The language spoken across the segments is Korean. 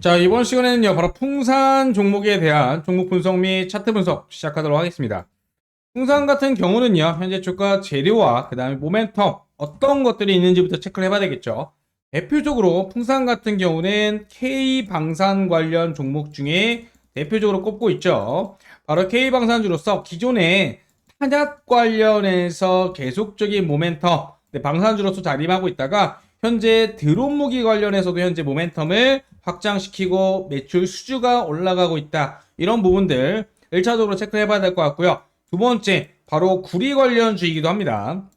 자, 이번 시간에는요, 바로 풍산 종목에 대한 종목 분석 및 차트 분석 시작하도록 하겠습니다. 풍산 같은 경우는요, 현재 주가 재료와 그 다음에 모멘텀, 어떤 것들이 있는지부터 체크를 해봐야 되겠죠. 대표적으로 풍산 같은 경우는 K방산 관련 종목 중에 대표적으로 꼽고 있죠. 바로 K방산주로서 기존에 탄약 관련해서 계속적인 모멘텀, 네, 방산주로서 자림하고 있다가 현재 드론 무기 관련해서도 현재 모멘텀을 확장시키고 매출 수주가 올라가고 있다. 이런 부분들 1차적으로 체크해 봐야 될 것 같고요. 두 번째, 바로 구리 관련주이기도 합니다.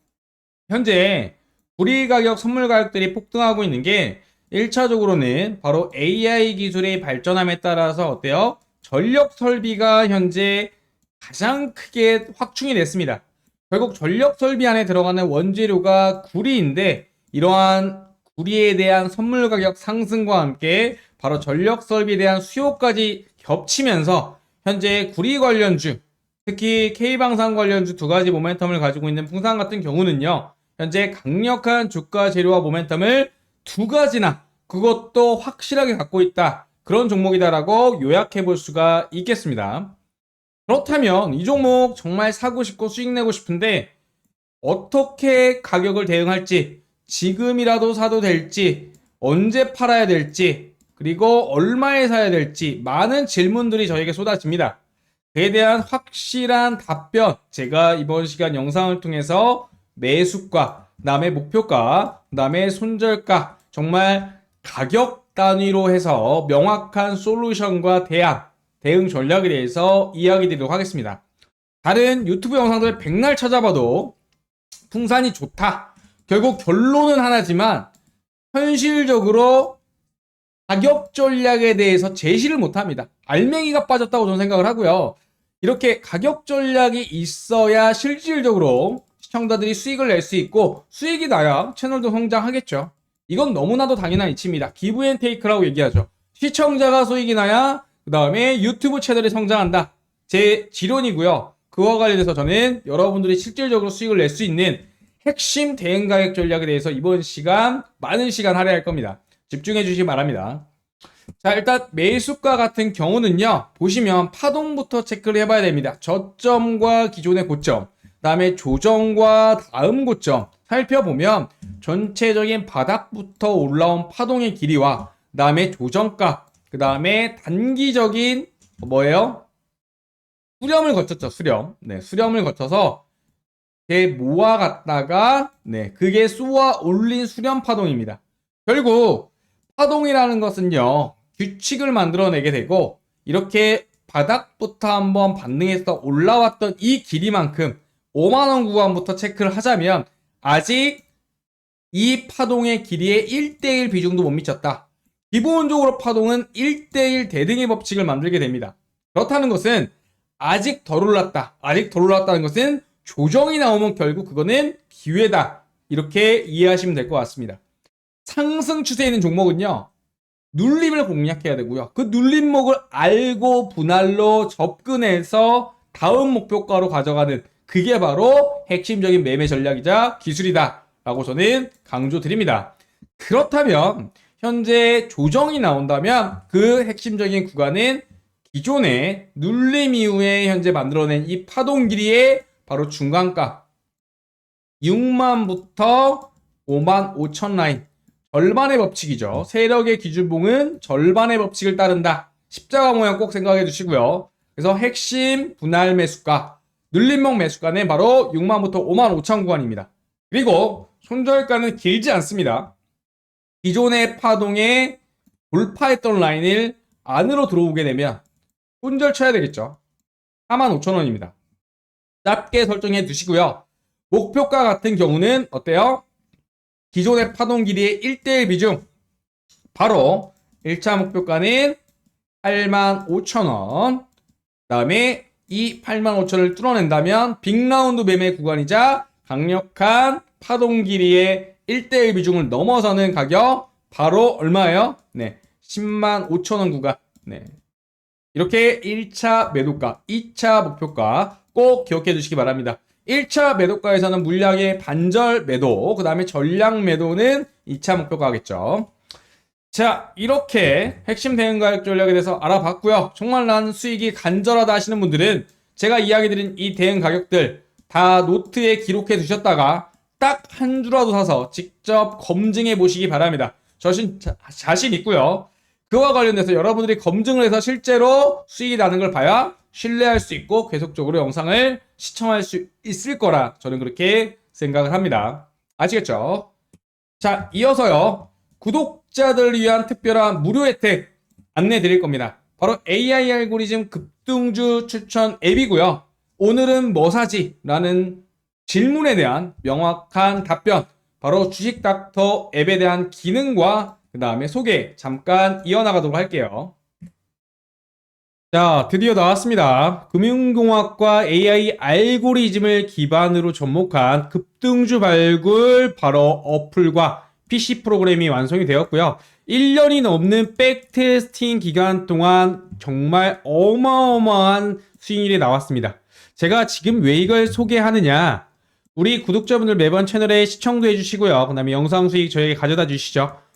현재 구리 가격, 선물 가격들이 폭등하고 있는 게 1차적으로는 바로 AI 기술의 발전함에 따라서 어때요? 전력 설비가 현재 가장 크게 확충이 됐습니다. 결국 전력 설비 안에 들어가는 원재료가 구리인데 이러한 구리에 대한 선물 가격 상승과 함께 바로 전력 설비에 대한 수요까지 겹치면서 현재 구리 관련주 특히 K방산 관련주 두 가지 모멘텀을 가지고 있는 풍산 같은 경우는요. 현재 강력한 주가 재료와 모멘텀을 두 가지나 그것도 확실하게 갖고 있다. 그런 종목이다라고 요약해 볼 수가 있겠습니다. 그렇다면 이 종목 정말 사고 싶고 수익 내고 싶은데 어떻게 가격을 대응할지 지금이라도 사도 될지 언제 팔아야 될지 그리고 얼마에 사야 될지 많은 질문들이 저에게 쏟아집니다. 그에 대한 확실한 답변 제가 이번 시간 영상을 통해서 매수가, 남의 목표가, 남의 손절가 정말 가격 단위로 해서 명확한 솔루션과 대안, 대응 전략에 대해서 이야기 드리도록 하겠습니다. 다른 유튜브 영상들 백날 찾아봐도 풍산이 좋다. 결국 결론은 하나지만 현실적으로 가격 전략에 대해서 제시를 못 합니다. 알맹이가 빠졌다고 저는 생각을 하고요. 이렇게 가격 전략이 있어야 실질적으로 시청자들이 수익을 낼 수 있고 수익이 나야 채널도 성장하겠죠. 이건 너무나도 당연한 이치입니다. 기브 앤 테이크라고 얘기하죠. 시청자가 수익이 나야 그 다음에 유튜브 채널이 성장한다. 제 지론이고요. 그와 관련해서 저는 여러분들이 실질적으로 수익을 낼 수 있는 핵심 대응 가격 전략에 대해서 이번 시간 많은 시간 할애할 겁니다. 집중해 주시기 바랍니다. 자, 일단 매수가 같은 경우는요. 보시면 파동부터 체크를 해봐야 됩니다. 저점과 기존의 고점, 그 다음에 조정과 다음 고점 살펴보면 전체적인 바닥부터 올라온 파동의 길이와 그 다음에 조정가, 그 다음에 단기적인 뭐예요? 수렴을 거쳤죠. 수렴. 네, 수렴을 거쳐서 이렇게 모아갔다가 네, 그게 쏘아 올린 수렴 파동입니다. 결국 파동이라는 것은요, 규칙을 만들어내게 되고, 이렇게 바닥부터 한번 반등해서 올라왔던 이 길이만큼 5만원 구간부터 체크를 하자면, 아직 이 파동의 길이에 1대1 비중도 못 미쳤다. 기본적으로 파동은 1대1 대등의 법칙을 만들게 됩니다. 그렇다는 것은 아직 덜 올랐다. 아직 덜 올랐다는 것은 조정이 나오면 결국 그거는 기회다. 이렇게 이해하시면 될 것 같습니다. 상승 추세에 있는 종목은요. 눌림을 공략해야 되고요. 그 눌림목을 알고 분할로 접근해서 다음 목표가로 가져가는 그게 바로 핵심적인 매매 전략이자 기술이다. 라고 저는 강조드립니다. 그렇다면 현재 조정이 나온다면 그 핵심적인 구간은 기존의 눌림 이후에 현재 만들어낸 이 파동 길이의 바로 중간가 6만부터 5만 5천 라인 절반의 법칙이죠. 세력의 기준봉은 절반의 법칙을 따른다. 십자가 모양 꼭 생각해 주시고요. 그래서 핵심 분할 매수가, 눌림목 매수가는 바로 6만부터 5만 5천 구간입니다. 그리고 손절가는 길지 않습니다. 기존의 파동에 돌파했던 라인을 안으로 들어오게 되면 손절 쳐야 되겠죠. 4만 5천 원입니다. 짧게 설정해 두시고요. 목표가 같은 경우는 어때요? 기존의 파동 길이의 1대1 비중 바로 1차 목표가는 8만 5천 원. 그 다음에 이 8만 5천을 뚫어낸다면 빅라운드 매매 구간이자 강력한 파동 길이의 1대1 비중을 넘어서는 가격 바로 얼마예요? 네. 10만 5천 원 구간. 네. 이렇게 1차 매도가, 2차 목표가 꼭 기억해 주시기 바랍니다. 1차 매도가에서는 물량의 반절 매도, 그 다음에 전량 매도는 2차 목표가겠죠. 자, 이렇게 핵심 대응 가격 전략에 대해서 알아봤고요. 정말 난 수익이 간절하다 하시는 분들은 제가 이야기 드린 이 대응 가격들 다 노트에 기록해 두셨다가 딱 한 주라도 사서 직접 검증해 보시기 바랍니다. 자신, 자, 자신 있고요. 그와 관련해서 여러분들이 검증을 해서 실제로 수익이 나는 걸 봐야 신뢰할 수 있고 계속적으로 영상을 시청할 수 있을 거라 저는 그렇게 생각을 합니다. 아시겠죠? 자, 이어서요. 구독자들을 위한 특별한 무료 혜택 안내 드릴 겁니다. 바로 AI 알고리즘 급등주 추천 앱이고요. 오늘은 뭐 사지? 라는 질문에 대한 명확한 답변. 바로 주식 닥터 앱에 대한 기능과 그 다음에 소개 잠깐 이어나가도록 할게요. 자, 드디어 나왔습니다. 금융공학과 AI 알고리즘을 기반으로 접목한 급등주 발굴 바로 어플과 PC 프로그램이 완성이 되었고요. 1년이 넘는 백테스팅 기간 동안 정말 어마어마한 수익률이 나왔습니다. 제가 지금 왜 이걸 소개하느냐? 우리 구독자분들 매번 채널에 시청도 해주시고요. 그 다음에 영상 수익 저에게 가져다 주시죠.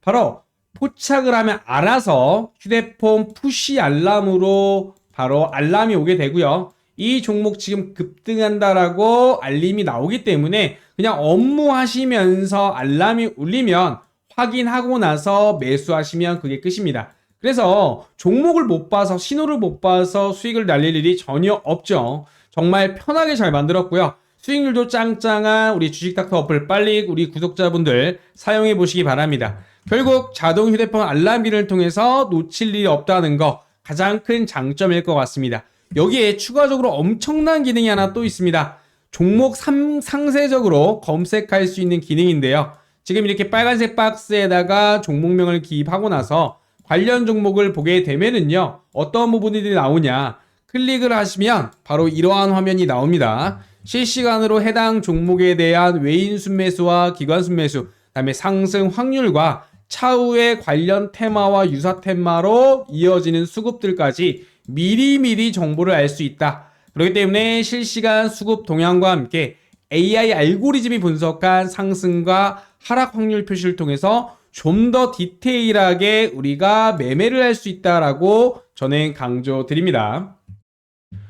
바로 포착을 하면 알아서 휴대폰 푸시 알람으로 바로 알람이 오게 되고요. 이 종목 지금 급등한다라고 알림이 나오기 때문에 그냥 업무하시면서 알람이 울리면 확인하고 나서 매수하시면 그게 끝입니다. 그래서 종목을 못 봐서 신호를 못 봐서 수익을 날릴 일이 전혀 없죠. 정말 편하게 잘 만들었고요. 수익률도 짱짱한 우리 주식닥터 어플 빨리 우리 구독자분들 사용해 보시기 바랍니다. 결국 자동 휴대폰 알람 기능을 통해서 놓칠 일이 없다는 거 가장 큰 장점일 것 같습니다. 여기에 추가적으로 엄청난 기능이 하나 또 있습니다. 종목 삼- 상세적으로 검색할 수 있는 기능인데요. 지금 이렇게 빨간색 박스에다가 종목명을 기입하고 나서 관련 종목을 보게 되면은요, 어떤 부분들이 나오냐. 클릭을 하시면 바로 이러한 화면이 나옵니다. 실시간으로 해당 종목에 대한 외인 순매수와 기관 순매수, 그다음에 상승 확률과 차후의 관련 테마와 유사 테마로 이어지는 수급들까지 미리미리 정보를 알 수 있다. 그렇기 때문에 실시간 수급 동향과 함께 AI 알고리즘이 분석한 상승과 하락 확률 표시를 통해서 좀 더 디테일하게 우리가 매매를 할 수 있다라고 저는 강조드립니다.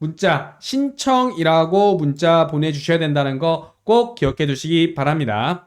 문자 신청이라고 문자 보내주셔야 된다는 거 꼭 기억해 두시기 바랍니다.